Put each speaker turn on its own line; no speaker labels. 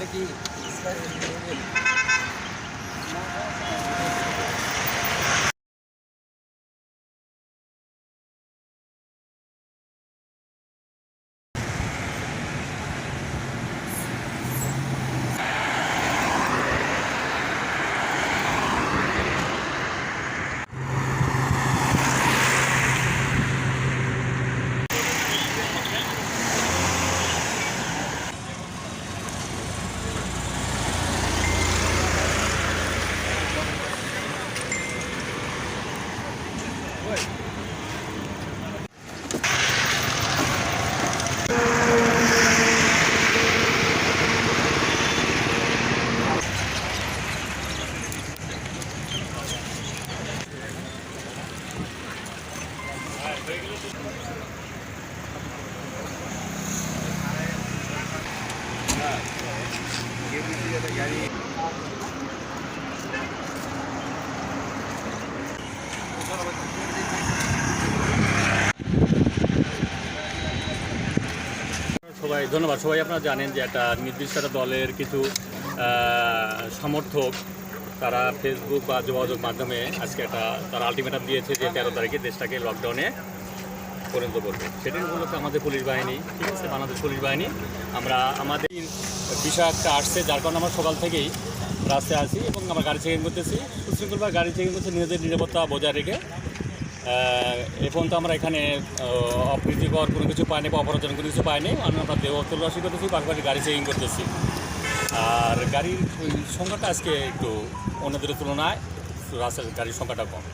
এটা কি?
সবাই, ধন্যবাদ। সবাই আপনারা জানেন যে একটা নির্দিষ্ট একটা দলের কিছু সমর্থক, তারা ফেসবুক বা যোগাযোগ মাধ্যমে আজকে একটা, তারা আলটিমেটাম দিয়েছে যে তেরো তারিখে দেশটাকে লকডাউনে পরিণত করবে সেটি মূলত আমাদের পুলিশ বাহিনী, ঠিক আছে, বাংলাদেশ পুলিশ বাহিনী, আমরা আমাদের বিষয় একটা আসছে, যার কারণে আমরা সকাল থেকেই রাস্তায় আছি এবং আমরা গাড়ি চেকিং করতেছি। সুশৃঙ্খলভাবে গাড়ি চেকিং করতে নিজেদের নিরাপত্তা বজায় রেখে। এ পর্যন্ত আমরা এখানে অপ্রীতিকর কোনো কিছু পাইনি বা অপরাধজনক কোনো কিছু পাইনি। আমরা দেহ তল্লাশি করতেছি পাশাপাশি গাড়ি চেকিং করতেছি। আর গাড়ির সংখ্যাটা আজকে একটু অন্যদের তুলনায়, রাস্তার গাড়ির সংখ্যাটা কম।